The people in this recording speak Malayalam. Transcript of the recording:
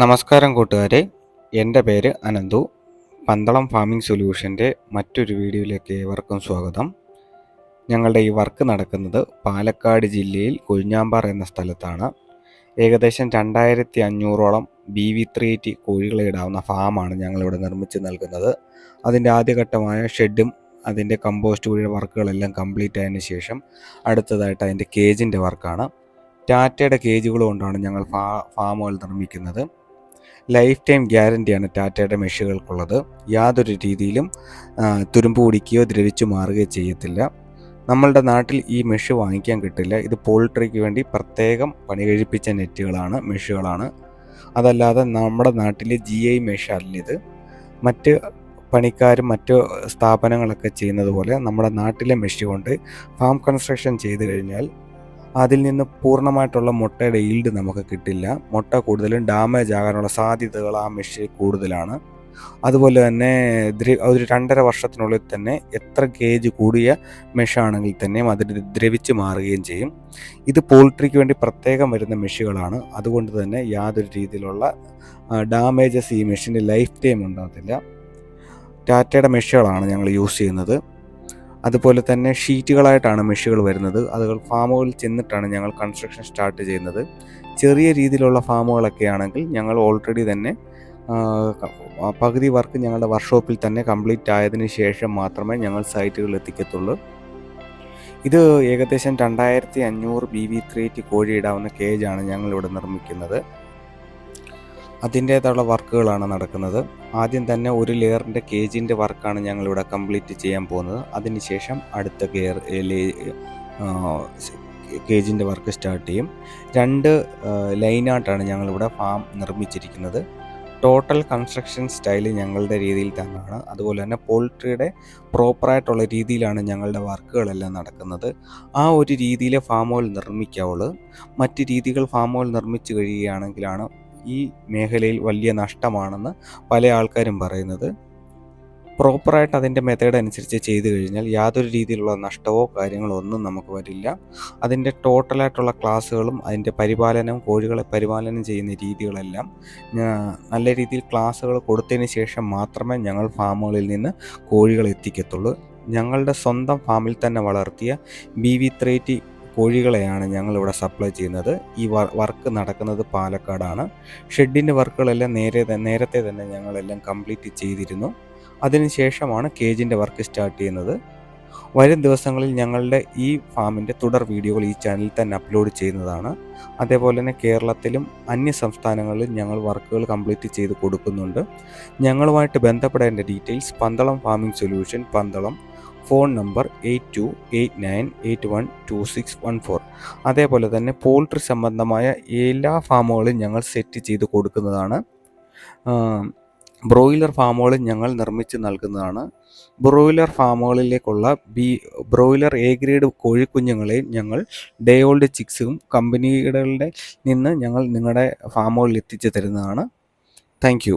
നമസ്കാരം കൂട്ടുകാരെ. എന്റെ പേര് അനന്തു. പന്തളം ഫാമിംഗ് സൊല്യൂഷന്റെ മറ്റൊരു വീഡിയോയിലേക്ക് ഏവർക്കും സ്വാഗതം. ഞങ്ങളുടെ ഈ വർക്ക് നടക്കുന്നത് പാലക്കാട് ജില്ലയിൽ കൊഴിഞ്ഞാമ്പാറ എന്ന സ്ഥലത്താണ്. ഏകദേശം രണ്ടായിരത്തി അഞ്ഞൂറോളം ബി വി ത്രീ ടി കോഴികളെ ഇടാവുന്ന ഫാമാണ് ഞങ്ങളിവിടെ നിർമ്മിച്ച് നൽകുന്നത്. അതിന്റെ ആദ്യഘട്ടമായ ഷെഡും അതിന്റെ കമ്പോസ്റ്റ് കുഴിയുടെ വർക്കുകളെല്ലാം കംപ്ലീറ്റ് ആയതിനു ശേഷം അടുത്തതായിട്ട് അതിന്റെ കേജിന്റെ വർക്കാണ്. ടാറ്റയുടെ കേജുകൾ കൊണ്ടാണ് ഞങ്ങൾ ഫാ ഫാമുകൾ നിർമ്മിക്കുന്നത്. ലൈഫ് ടൈം ഗ്യാരണ്ടിയാണ് ടാറ്റയുടെ മെഷീനുകൾക്കുള്ളത്. യാതൊരു രീതിയിലും തുരുമ്പ് പിടിക്കുകയോ ദ്രവിച്ചു മാറുകയോ ചെയ്യത്തില്ല. നമ്മളുടെ നാട്ടിൽ ഈ മെഷ് വാങ്ങിക്കാൻ കിട്ടില്ല. ഇത് പോൾട്രിക്ക് വേണ്ടി പ്രത്യേകം പണി കഴിപ്പിച്ച നെറ്റുകളാണ് മെഷുകളാണ്. അതല്ലാതെ നമ്മുടെ നാട്ടിലെ ജി ഐ മെഷ് മറ്റ് പണിക്കാരും മറ്റ് സ്ഥാപനങ്ങളൊക്കെ ചെയ്യുന്നത് പോലെ നമ്മുടെ നാട്ടിലെ മെഷ് കൊണ്ട് ഫാം കൺസ്ട്രക്ഷൻ ചെയ്തു കഴിഞ്ഞാൽ അതിൽ നിന്ന് പൂർണമായിട്ടുള്ള മുട്ടയുടെ ഈൽഡ് നമുക്ക് കിട്ടില്ല. മുട്ട കൂടുതലും ഡാമേജ് ആകാനുള്ള സാധ്യതകൾ ആ മെഷീൻ കൂടുതലാണ്. അതുപോലെ തന്നെ ഒരു രണ്ടര വർഷത്തിനുള്ളിൽ തന്നെ എത്ര ഗേജ് കൂടിയ മെഷാണെങ്കിൽ തന്നെയും അത് ദ്രവിച്ച് മാറുകയും ചെയ്യും. ഇത് പോൾട്രിക്ക് വേണ്ടി പ്രത്യേകം വരുന്ന മെഷുകളാണ് അതുകൊണ്ട് തന്നെ യാതൊരു രീതിയിലുള്ള ഡാമേജസ് ഈ മെഷീന്റെ ലൈഫ് ടൈം ഉണ്ടാകത്തില്ല. ടാറ്റയുടെ മെഷുകളാണ് ഞങ്ങൾ യൂസ് ചെയ്യുന്നത്. അതുപോലെ തന്നെ ഷീറ്റുകളായിട്ടാണ് മെഷുകൾ വരുന്നത്. അത് ഫാമുകളിൽ ചെന്നിട്ടാണ് ഞങ്ങൾ കൺസ്ട്രക്ഷൻ സ്റ്റാർട്ട് ചെയ്യുന്നത്. ചെറിയ രീതിയിലുള്ള ഫാമുകളൊക്കെ ആണെങ്കിൽ ഞങ്ങൾ ഓൾറെഡി തന്നെ പകുതി വർക്ക് ഞങ്ങളുടെ വർക്ക്ഷോപ്പിൽ തന്നെ കംപ്ലീറ്റ് ആയതിനു ശേഷം മാത്രമേ ഞങ്ങൾ സൈറ്റുകളിൽ എത്തിക്കത്തുള്ളൂ. ഇത് ഏകദേശം രണ്ടായിരത്തി അഞ്ഞൂറ് ബി വി ത്രീ ടി കോഴി ഇടാവുന്ന കേജാണ് ഞങ്ങളിവിടെ നിർമ്മിക്കുന്നത്. അതിന്റേതായുള്ള വർക്കുകളാണ് നടക്കുന്നത്. ആദ്യം തന്നെ ഒരു ലെയറിന്റെ കേജിന്റെ വർക്കാണ് ഞങ്ങളിവിടെ കംപ്ലീറ്റ് ചെയ്യാൻ പോകുന്നത്. അതിനുശേഷം അടുത്ത ഗെയർ കേജിന്റെ വർക്ക് സ്റ്റാർട്ട് ചെയ്യും. രണ്ട് ലൈനായിട്ടാണ് ഞങ്ങളിവിടെ ഫാം നിർമ്മിച്ചിരിക്കുന്നത്. ടോട്ടൽ കൺസ്ട്രക്ഷൻ സ്റ്റൈൽ ഞങ്ങളുടെ രീതിയിൽ തന്നെയാണ്. അതുപോലെ തന്നെ പോൾട്രിയുടെ പ്രോപ്പറായിട്ടുള്ള രീതിയിലാണ് ഞങ്ങളുടെ വർക്കുകളെല്ലാം നടക്കുന്നത്. ആ ഒരു രീതിയിലെ ഹോൾ നിർമ്മിക്കാവുള്ളൂ. മറ്റ് രീതികൾ ഫാം ഹോൾ നിർമ്മിച്ചു കഴിയുകയാണെങ്കിലാണ് ഈ മേഖലയിൽ വലിയ നഷ്ടമാണെന്ന് പല ആൾക്കാരും പറയുന്നത്. പ്രോപ്പറായിട്ട് അതിന്റെ മെത്തേഡ് അനുസരിച്ച് ചെയ്തു കഴിഞ്ഞാൽ യാതൊരു രീതിയിലുള്ള നഷ്ടമോ കാര്യങ്ങളോ ഒന്നും നമുക്ക് വരില്ല. അതിന്റെ ടോട്ടലായിട്ടുള്ള ക്ലാസ്സുകളും അതിന്റെ പരിപാലനവും കോഴികളെ പരിപാലനം ചെയ്യുന്ന രീതികളെല്ലാം നല്ല രീതിയിൽ ക്ലാസ്സുകൾ കൊടുത്തതിന് ശേഷം മാത്രമേ ഞങ്ങൾ ഫാമുകളിൽ നിന്ന് കോഴികൾ എത്തിക്കത്തുള്ളൂ. ഞങ്ങളുടെ സ്വന്തം ഫാമിൽ തന്നെ വളർത്തിയ ബി വി ത്രീറ്റി കോഴികളെയാണ് ഞങ്ങളിവിടെ സപ്ലൈ ചെയ്യുന്നത്. ഈ വർക്ക് നടക്കുന്നത് പാലക്കാടാണ്. ഷെഡിന്റെ വർക്കുകളെല്ലാം നേരെ നേരത്തെ തന്നെ ഞങ്ങളെല്ലാം കംപ്ലീറ്റ് ചെയ്തിരുന്നു. അതിനുശേഷമാണ് കേജിന്റെ വർക്ക് സ്റ്റാർട്ട് ചെയ്യുന്നത്. വരും ദിവസങ്ങളിൽ ഞങ്ങളുടെ ഈ ഫാമിന്റെ തുടർ വീഡിയോകൾ ഈ ചാനലിൽ തന്നെ അപ്ലോഡ് ചെയ്യുന്നതാണ്. അതേപോലെ തന്നെ കേരളത്തിലും അന്യ സംസ്ഥാനങ്ങളിലും ഞങ്ങൾ വർക്കുകൾ കംപ്ലീറ്റ് ചെയ്ത് കൊടുക്കുന്നുണ്ട്. ഞങ്ങളുമായിട്ട് ബന്ധപ്പെടേണ്ട details Pandalam farming solution Pandalam phone number eight two eight nine eight one two six one four. അതേപോലെ തന്നെ പോൾട്രി സംബന്ധമായ എല്ലാ ഫാമുകളും ഞങ്ങൾ സെറ്റ് ചെയ്ത് കൊടുക്കുന്നതാണ്. ബ്രോയിലർ ഫാമുകളും ഞങ്ങൾ നിർമ്മിച്ച് നൽകുന്നതാണ്. ബ്രോയിലർ ഫാമുകളിലേക്കുള്ള ബി ബ്രോയിലർ എ ഗ്രേഡ് കോഴിക്കുഞ്ഞുങ്ങളെയും ഞങ്ങൾ ഡേ ഓൾഡ് ചിക്സും കമ്പനികളുടെ നിന്ന് ഞങ്ങൾ നിങ്ങളുടെ ഫാമുകളിൽ എത്തിച്ചു തരുന്നതാണ്. താങ്ക്